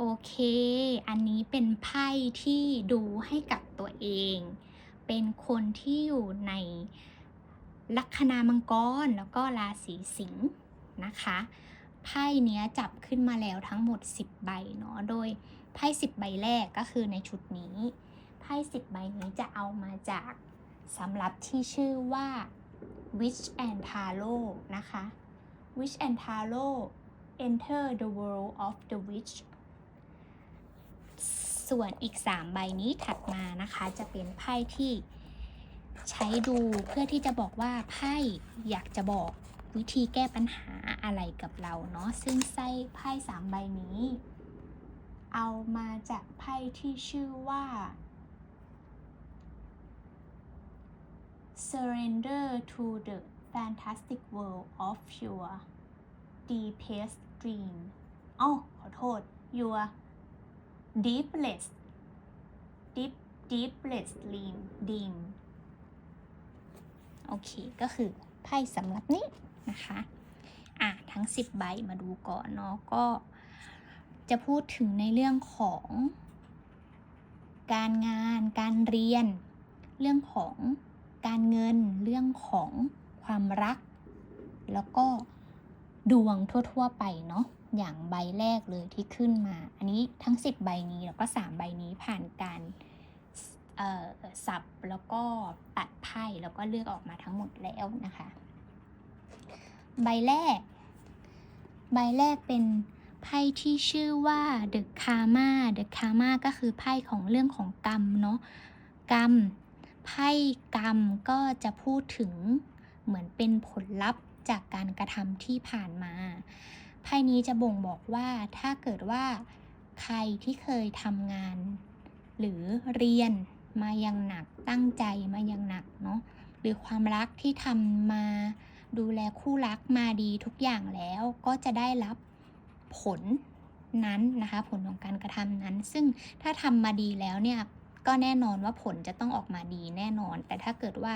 โอเค อันนี้เป็นไพ่ที่ดูให้กับตัวเอง เป็นคนที่อยู่ในลัคนามังกรแล้วก็ราศีสิงห์นะคะไพ่เนี้ยจับขึ้นมาแล้วทั้งหมด 10 ใบเนาะ โดยไพ่10 ใบแรกก็คือในชุดนี้ ไพ่10 ใบนี้จะเอามาจากสำหรับที่ชื่อว่า Witch and Tarot นะคะ Witch and Tarot Enter the World of the Witch ส่วนอีก 3 ใบนี้ถัดมานะคะ จะเป็นไพ่ที่ใช้ดูเพื่อที่จะบอกว่าไพ่อยากจะบอกวิธีแก้ปัญหาอะไรกับเราเนาะซึ่งไส้ไพ่สามใบนี้ เอามาจากไพ่ที่ชื่อว่า Surrender to the fantastic world of your deepest dream อ้าวขอโทษ your deepest deep deepest dream dream โอเค ก็คือไพ่สำหรับนี้นะคะ อะ ทั้ง 10 ใบมาดูก่อนเนาะ ก็จะพูดถึงในเรื่องของ การงาน การเรียน เรื่องของการเงิน เรื่องของความรัก แล้วก็ดวงทั่ว ๆ ไปเนาะ อย่างใบแรกเลยที่ขึ้นมา อันนี้ทั้ง 10 ใบนี้แล้วก็ 3 ใบนี้ผ่านการสับแล้วก็ตัดไพ่แล้วก็เลือกออกมาทั้งหมดแล้วนะคะ ใบแรก ใบแรกเป็นไพ่ที่ชื่อว่า The Karma The Karma ก็คือไพ่ของเรื่องของกรรมเนาะกรรมไพ่กรรมก็จะพูดถึงเหมือนเป็นผลลัพธ์จากการกระทำที่ผ่านมา ไพ่นี้จะบ่งบอกว่าถ้าเกิดว่าใครที่เคยทำงาน หรือเรียนมายังหนักตั้งใจมายังหนักเนาะหรือความรักที่ทำมาดูแลคู่รักมาดีทุกอย่างแล้วก็จะได้รับผลนั้นนะคะผลของการกระทำนั้น ซึ่งถ้าทำมาดีแล้วเนี่ยก็แน่นอนว่าผลจะต้องออกมาดีแน่นอน แต่ถ้าเกิดว่า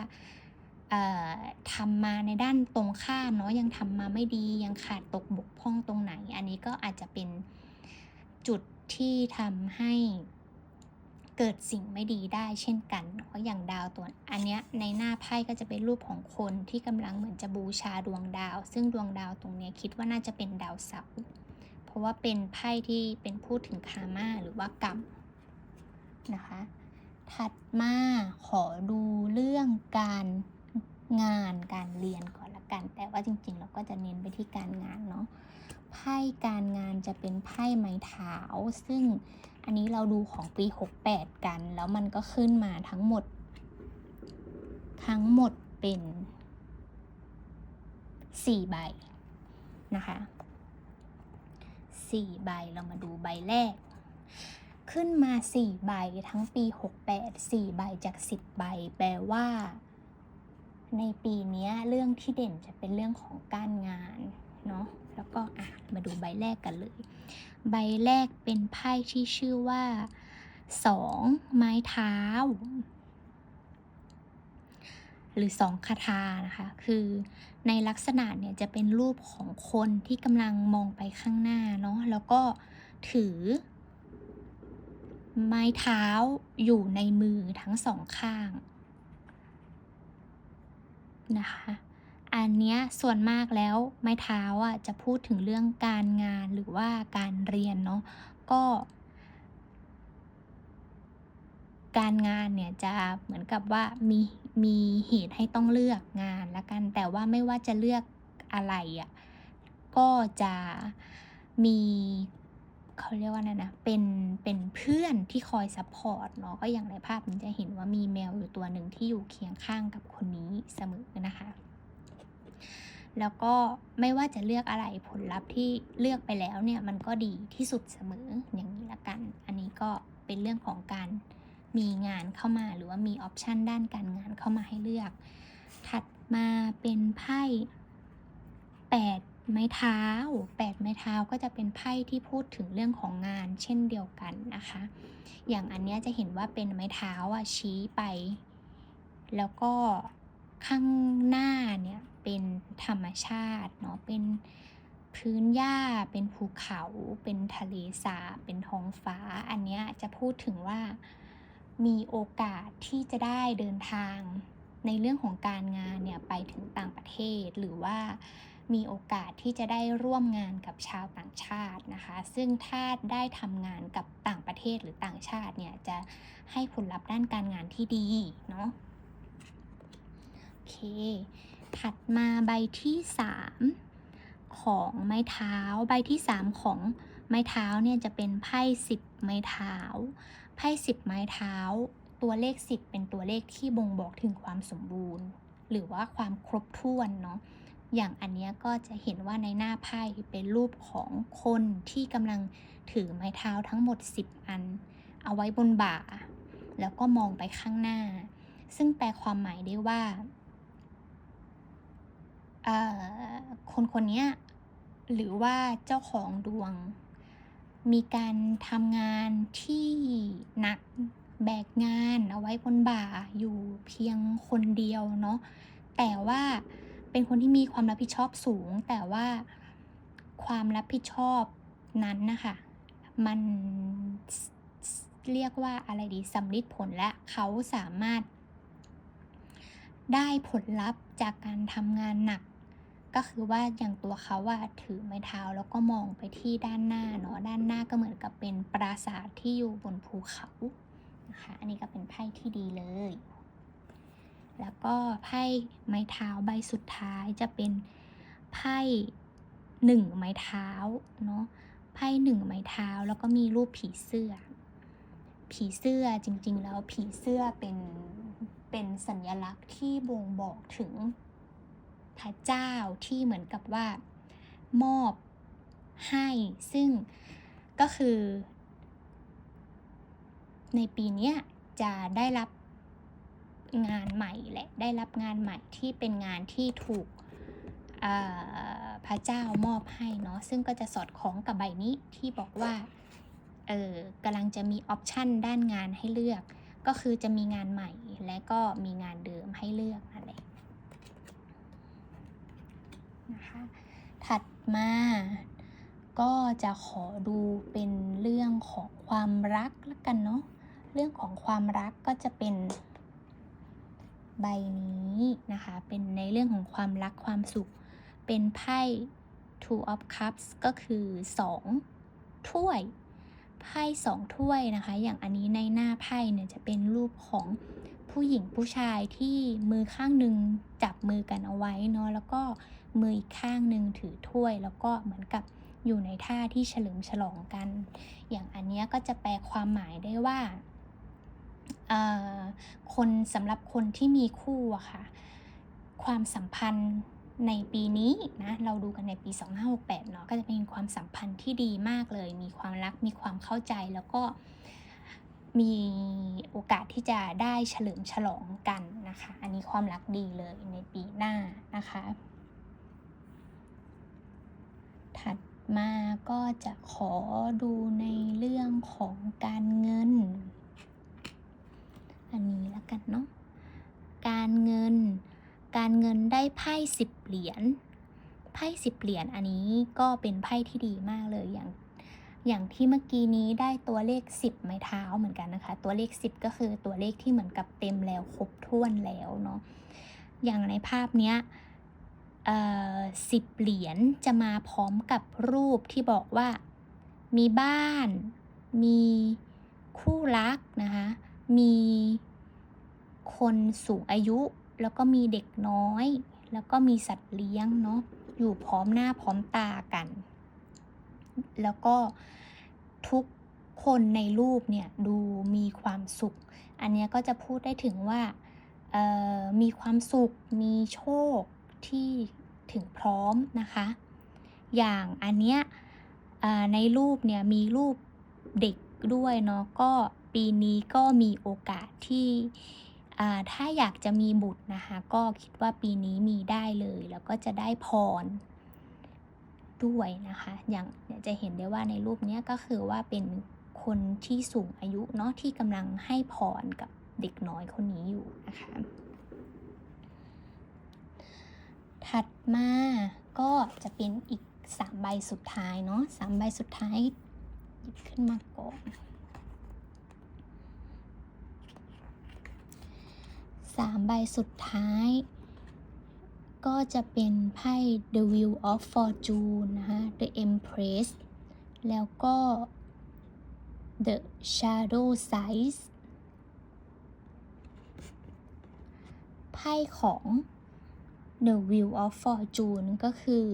ทำมาในด้านตรงข้ามเนาะยังทำมาไม่ดียังขาดตกบกพร่องตรงไหน อันนี้ก็อาจจะเป็นจุดที่ทำให้เกิดสิ่งไม่ดีได้เช่นกันเนาะอย่างดาวตัวอันเนี้ยในหน้าไพ่ก็จะเป็นรูปของคนที่กำลังเหมือนจะบูชาดวงดาว ซึ่งดวงดาวตรงเนี้ยคิดว่าน่าจะเป็นดาวเสาร์เพราะว่าเป็นไพ่ที่เป็นพูดถึงคามาหรือว่ากรรมนะคะ ถัดมาขอดูเรื่องการ งานการเรียนก่อนละกัน แต่ว่าจริงๆ เราก็จะเน้นไปที่การงานเนาะไพ่การงานจะเป็นไพ่ไม้เท้าซึ่งอันนี้เราดูของปี 68 กัน แล้วมันก็ขึ้นมาทั้งหมด ทั้งหมดเป็น 4 ใบนะคะ4ใบเรามาดูใบแรก ขึ้นมา 4 ใบทั้งปี 68 4 ใบจาก 10 ใบ แปลว่า ในปีนี้เรื่องที่เด่นจะเป็นเรื่องของการงานเนาะแล้วก็อะมาดูใบแรกกันเลย ใบแรกเป็นไพ่ที่ชื่อว่าสองไม้เท้า หรือสองคาถานะคะ คือในลักษณะเนี่ยจะเป็นรูปของคนที่กำลังมองไปข้างหน้าเนาะแล้วก็ถือ ไม้เท้าอยู่ในมือทั้งสองข้าง นะคะ อันเนี้ยส่วนมากแล้วไม้เท้าอะจะพูดถึงเรื่องการงานหรือว่าการเรียนเนาะก็ การงานเนี่ยจะเหมือนกับว่ามีมีเหตุให้ต้องเลือกงานละกันแต่ว่าไม่ว่าจะเลือกอะไรอะก็จะมี เขาเรียกว่าไงนะ เป็นเป็นเพื่อนที่คอยซัพพอร์ตเนาะก็อย่างในภาพมันจะเห็นว่ามีแมวอยู่ตัวหนึ่งที่อยู่เคียงข้างกับคนนี้เสมอนะคะ แล้วก็ไม่ว่าจะเลือกอะไรผลลัพธ์ที่เลือกไปแล้วเนี่ยมันก็ดีที่สุดเสมออย่างนี้ละกัน อันนี้ก็เป็นเรื่องของการมีงานเข้ามาหรือว่ามีออปชันด้านการงานเข้ามาให้เลือก ถัดมาเป็นไพ่แปด ไม้เท้าแปดไม้เท้าก็จะเป็นไพ่ที่พูดถึงเรื่องของงานเช่นเดียวกันนะคะ อย่างอันนี้จะเห็นว่าเป็นไม้เท้าอะชี้ไป แล้วก็ข้างหน้าเนี่ยเป็นธรรมชาติเนาะเป็นพื้นหญ้าเป็นภูเขาเป็นทะเลสาบเป็นท้องฟ้า อันเนี้ยจะพูดถึงว่ามีโอกาสที่จะได้เดินทางในเรื่องของการงานเนี่ยไปถึงต่างประเทศหรือว่า มีโอกาสที่จะได้ร่วมงานกับชาวต่างชาตินะคะ ซึ่งถ้าได้ทำงานกับต่างประเทศหรือต่างชาติเนี่ยจะให้ผลลัพธ์ด้านการงานที่ดีเนาะโอเค ถัดมาใบที่ 3 ของไม้เท้า ใบที่ 3 ของไม้เท้าเนี่ยจะเป็นไพ่สิบไม้เท้า ไพ่สิบไม้เท้า ตัวเลข10เป็นตัวเลขที่บ่งบอกถึงความสมบูรณ์ หรือว่าความครบถ้วนเนาะ อย่างอันนี้ก็จะเห็นว่าในหน้าไพ่เป็นรูปของคนที่กำลังถือไม้เท้าทั้งหมด 10 อัน เอาไว้บนบ่า แล้วก็มองไปข้างหน้า ซึ่งแปลความหมายได้ว่าคนคนนี้หรือว่าเจ้าของดวง มีการทำงานที่หนักแบกงานเอาไว้บนบ่าอยู่เพียงคนเดียวเนาะแต่ว่า เป็นคนที่มีความรับผิดชอบสูง แต่ว่าความรับผิดชอบนั้นนะคะมันเรียกว่าอะไรดีสำลิดผลและเขาสามารถ ได้ผลลัพธ์จากการทำงานหนัก ก็คือว่าอย่างตัวเขาอะถือไม้เท้าแล้วก็มองไปที่ด้านหน้าเนาะด้านหน้าก็เหมือนกับเป็นปราสาทที่อยู่บนภูเขานะคะอันนี้ก็เป็นไพ่ที่ดีเลย แล้วก็ไพ่ไม้เท้าใบสุดท้ายจะเป็นไพ่หนึ่งไม้เท้าเนาะไพ่หนึ่งไม้เท้าแล้วก็มีรูปผีเสื้อ ผีเสื้อจริงๆ แล้วผีเสื้อเป็นเป็นสัญลักษณ์ที่บ่งบอกถึงพระเจ้าที่เหมือนกับว่ามอบให้ซึ่งก็คือ ในปีนี้จะได้รับ งานใหม่แหละ ได้รับงานใหม่ที่เป็นงานที่ถูกพระเจ้ามอบให้เนาะ ซึ่งก็จะสอดคล้องกับใบนี้ที่บอกว่า เออกำลังจะมีออปชันด้านงานให้เลือก ก็คือจะมีงานใหม่และก็มีงานเดิมให้เลือกนั่นนะคะ ถัดมาก็จะขอดูเป็นเรื่องของความรักแล้วกันเนาะ เรื่องของความรักก็จะเป็น ใบนี้นะคะ เป็นในเรื่องของความรักความสุข เป็นไพ่ two of cups ก็คือ 2 ถ้วย ไพ่สองถ้วยนะคะ อย่างอันนี้ในหน้าไพ่เนี่ยจะเป็นรูปของผู้หญิงผู้ชายที่มือข้างหนึ่งจับมือกันเอาไว้เนาะแล้วก็มืออีกข้างหนึ่งถือถ้วย แล้วก็เหมือนกับอยู่ในท่าที่เฉลิมฉลองกัน อย่างอันนี้ก็จะแปลความหมายได้ว่า คนสำหรับคนที่มีคู่อะค่ะ ความสัมพันธ์ในปีนี้นะเราดูกันในปี 2568เนาะก็จะเป็นความสัมพันธ์ที่ดีมากเลย มีความรักมีความเข้าใจแล้วก็มีโอกาสที่จะได้เฉลิมฉลองกันนะคะ อันนี้ความรักดีเลยในปีหน้านะคะ ถัดมาก็จะขอดูในเรื่องของการเงิน กันเนาะการเงิน การเงินได้ไพ่สิบเหรียญไพ่สิบเหรียญอันนี้ก็เป็นไพ่ที่ดีมากเลยอย่างอย่างที่เมื่อกี้นี้ได้ตัวเลขสิบไม้เท้าเหมือนกันนะคะ ตัวเลขสิบก็คือตัวเลขที่เหมือนกับเต็มแล้วครบถ้วนแล้วเนาะอย่างในภาพเนี้ยสิบเหรียญจะมาพร้อมกับรูปที่บอกว่ามีบ้าน มีคู่รักนะคะ มี คนสูงอายุ แล้วก็มีเด็กน้อย แล้วก็มีสัตว์เลี้ยงเนาะอยู่พร้อมหน้าพร้อมตากัน แล้วก็ทุกคนในรูปเนี่ยดูมีความสุข อันนี้ก็จะพูดได้ถึงว่ามีความสุขมีโชคที่ถึงพร้อมนะคะ อย่างอันเนี้ยในรูปเนี่ยมีรูปเด็กด้วยเนาะก็ปีนี้ก็มีโอกาสที่ ถ้าอยากจะมีบุตรนะคะ ก็คิดว่าปีนี้มีได้เลย แล้วก็จะได้พรด้วยนะคะ อย่างจะเห็นได้ว่าในรูปนี้ก็คือว่าเป็นคนที่สูงอายุเนาะที่กำลังให้พรกับเด็กน้อยคนนี้อยู่นะคะ ถัดมาก็จะเป็นอีกสามใบสุดท้ายเนาะสามใบสุดท้ายหยิบขึ้นมาก่อน สามใบสุดท้าย ก็จะเป็นไพ่ The Wheel of Fortune นะคะ The Empress แล้วก็ The Shadow Size ไพ่ของ The Wheel of Fortune ก็คือ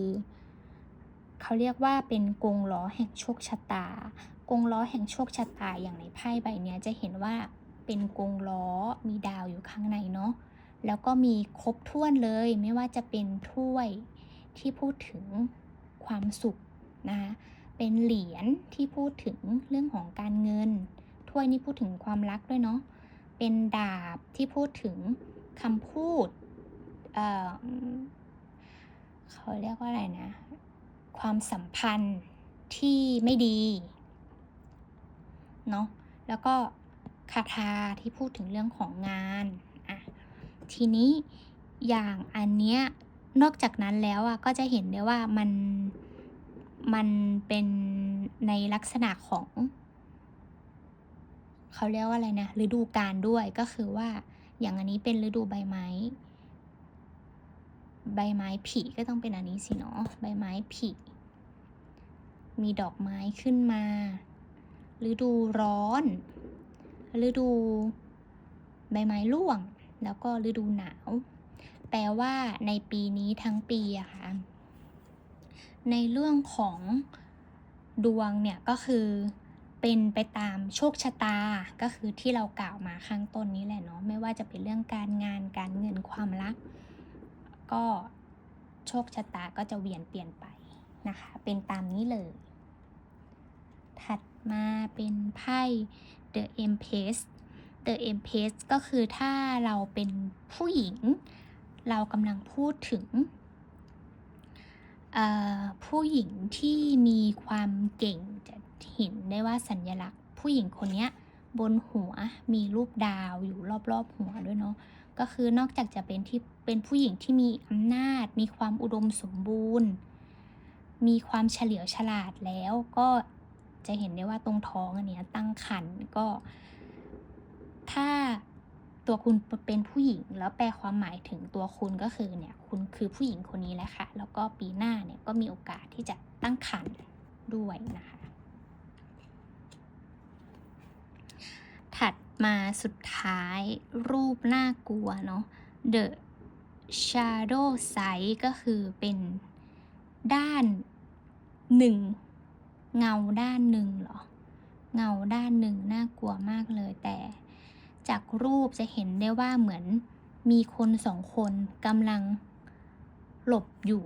เขาเรียกว่าเป็นกงล้อแห่งโชคชะตากงล้อแห่งโชคชะตาอย่างในไพ่ใบนี้จะเห็นว่า เป็นกงล้อมีดาวอยู่ข้างในเนาะแล้วก็มีครบถ้วนเลยไม่ว่าจะเป็นถ้วยที่พูดถึงความสุขนะคะเป็นเหรียญที่พูดถึงเรื่องของการเงิน ถ้วยนี้พูดถึงความรักด้วยเนาะเป็นดาบที่พูดถึงคำพูดเอ่อเขาเรียกว่าอะไรนะ ความสัมพันธ์ที่ไม่ดีเนาะแล้วก็ คาถาที่พูดถึงเรื่องของงานอะทีนี้อย่างอันเนี้ยนอกจากนั้นแล้วอะก็จะเห็นได้ว่ามันมันเป็นในลักษณะของเขาเรียกว่าอะไรนะฤดูกาลด้วยก็คือว่าอย่างอันนี้เป็นฤดูใบไม้ ใบไม้ผลิก็ต้องเป็นอันนี้สิเนาะใบไม้ผลิมีดอกไม้ขึ้นมาฤดูร้อน ฤดูใบไม้ร่วง แล้วก็ฤดูหนาว แปลว่าในปีนี้ทั้งปีอะค่ะ ในเรื่องของดวงเนี่ยก็คือเป็นไปตามโชคชะตา ก็คือที่เรากล่าวมาข้างต้นนี้แหละเนาะ ไม่ว่าจะเป็นเรื่องการงานการเงินความรัก ก็โชคชะตาก็จะเวียนเปลี่ยนไปนะคะ เป็นตามนี้เลย ถัดมาเป็นไพ่ The Empress The Empress ก็คือถ้าเราเป็นผู้หญิง เรากำลังพูดถึง ผู้หญิงที่มีความเก่งจะเห็นได้ว่าสัญลักษณ์ ผู้หญิงคนนี้บนหัวมีรูปดาวอยู่รอบๆหัวด้วยเนาะก็คือนอกจากจะเป็นที่เป็นผู้หญิงที่มีอำนาจ มีความอุดมสมบูรณ์ มีความเฉลียวฉลาดแล้วก็ จะเห็นได้ว่าตรงท้องอันเนี้ยตั้งขันก็ ถ้าตัวคุณเป็นผู้หญิง แล้วแปลความหมายถึงตัวคุณก็คือเนี่ยคุณคือผู้หญิงคนนี้แหละค่ะ แล้วก็ปีหน้าเนี่ยก็มีโอกาสที่จะตั้งครรภ์ด้วยนะคะ ถัดมาสุดท้ายรูปน่ากลัวเนาะ The Shadow Side ก็คือเป็นด้านหนึ่ง เงาด้านหนึ่งเหรอ เงาด้านหนึ่งน่ากลัวมากเลยแต่ จากรูปจะเห็นได้ว่าเหมือนมีคนสองคนกำลังหลบอยู่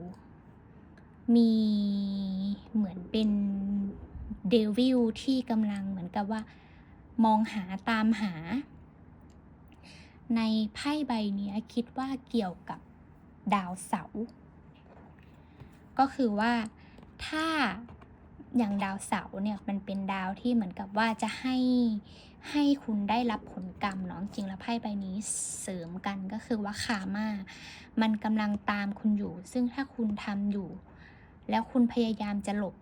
มีเหมือนเป็นเดวิลที่กำลังเหมือนกับว่า มองหาตามหา ในไพ่ใบนี้คิดว่าเกี่ยวกับดาวเสาร์ก็คือว่าถ้า อย่างดาวเสาร์เนี่ยมันเป็นดาวที่เหมือนกับว่าจะให้ให้คุณได้รับผลกรรมเนาะจริงแล้วไพ่ใบนี้เสริมกันก็คือว่าคามามันกำลังตามคุณอยู่ ซึ่งถ้าคุณทำอยู่ แล้วคุณพยายามจะหลบ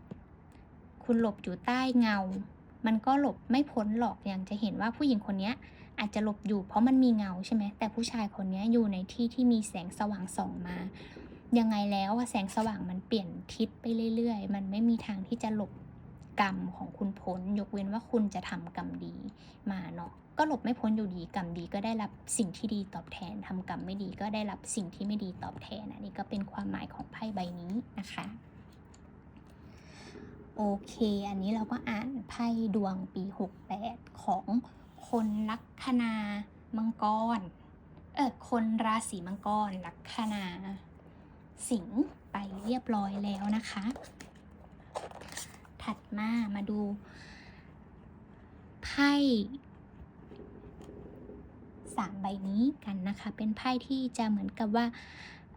คุณหลบอยู่ใต้เงา มันก็หลบไม่พ้นหรอกอย่างจะเห็นว่าผู้หญิงคนนี้อาจจะหลบอยู่เพราะมันมีเงาใช่ไหมแต่ผู้ชายคนนี้อยู่ในที่ที่มีแสงสว่างส่องมา ยังไงแล้วแสงสว่างมันเปลี่ยนทิศไปเรื่อยๆ มันไม่มีทางที่จะหลบกรรมของคุณพ้น ยกเว้นว่าคุณจะทำกรรมดีมาเนาะก็หลบไม่พ้นอยู่ดีกรรมดีก็ได้รับสิ่งที่ดีตอบแทนทำกรรมไม่ดีก็ได้รับสิ่งที่ไม่ดีตอบแทนอันนี้ก็เป็นความหมายของไพ่ใบนี้นะคะโอเค อันนี้เราก็อ่านไพ่ดวงปี 68 ของคนลัคนามังกร เออคนราศีมังกรลัคนา สิงไปเรียบร้อยแล้วนะคะ ถัดมามาดู ไพ่สามใบนี้กันนะคะ เป็นไพ่ที่จะเหมือนกับว่า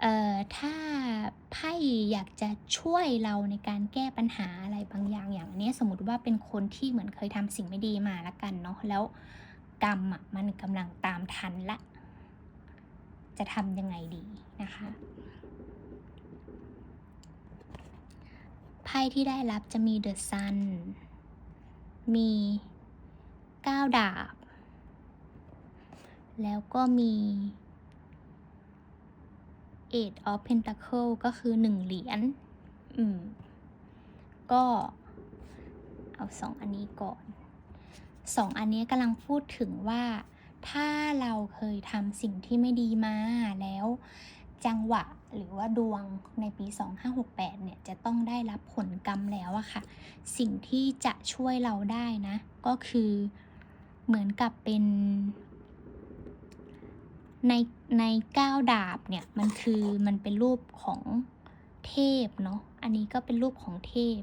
เอ่อถ้าไพ่อยากจะช่วยเราในการแก้ปัญหาอะไรบางอย่างอย่างนี้สมมติว่าเป็นคนที่เหมือนเคยทำสิ่งไม่ดีมาละกันเนาะแล้วกรรมอะมันกำลังตามทันละ จะทำยังไงดีนะคะ พ่ที่ได้รับจะมีเดอะซัน มีก้าวดาบ แล้วก็มี Eight of Pentacle ก็คือหนึ่งเหรียญ อืม ก็เอาสองอันนี้ก่อนสองอันนี้กำลังพูดถึงว่า ถ้าเราเคยทำสิ่งที่ไม่ดีมาแล้ว จังหวะหรือว่าดวงในปี 2568 เนี่ยจะต้องได้รับผลกรรมแล้วอะค่ะ สิ่งที่จะช่วยเราได้นะ ก็คือเหมือนกับเป็นในในก้าวดาบเนี่ยมันคือมันเป็นรูปของเทพเนาะ อันนี้ก็เป็นรูปของเทพ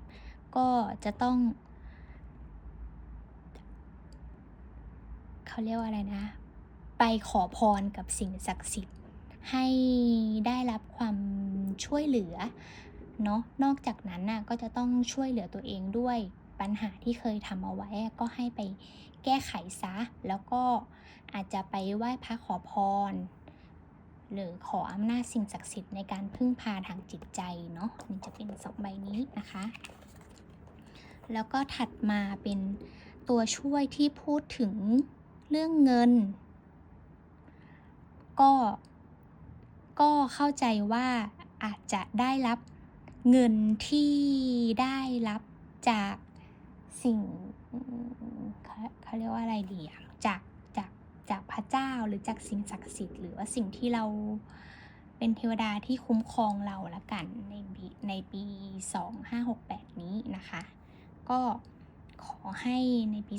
ก็จะต้องเขาเรียกว่าอะไรนะ ไปขอพรกับสิ่งศักดิ์สิทธิ์ ให้ได้รับความช่วยเหลือเนาะนอกจากนั้นน่ะก็จะต้องช่วยเหลือตัวเองด้วยปัญหาที่เคยทำเอาไว้ก็ให้ไปแก้ไขซะ แล้วก็อาจจะไปไหว้พระขอพร หรือขออำนาจสิ่งศักดิ์สิทธิ์ในการพึ่งพาทางจิตใจเนาะนี่จะเป็นสองใบนี้นะคะ แล้วก็ถัดมาเป็นตัวช่วยที่พูดถึงเรื่องเงิน ก็ ก็เข้าใจว่าอาจจะได้รับเงินที่ได้รับจากสิ่งเขาเรียกว่าอะไรดีอะจากจากจากพระเจ้าหรือจากสิ่งศักดิ์สิทธิ์หรือว่าสิ่งที่เราเป็นเทวดาที่คุ้มครองเราละกันในปีในปี 2568 นี้นะคะ ก็ขอให้ในปี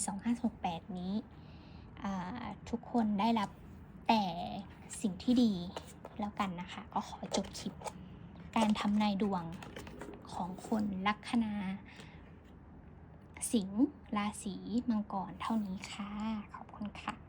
2568 นี้ทุกคนได้รับ แต่สิ่งที่ดีแล้วกันนะคะ ก็ขอจบคลิป การทำนายดวงของคนลัคนา สิงห์ราศีมังกรเท่านี้ค่ะ ขอบคุณค่ะ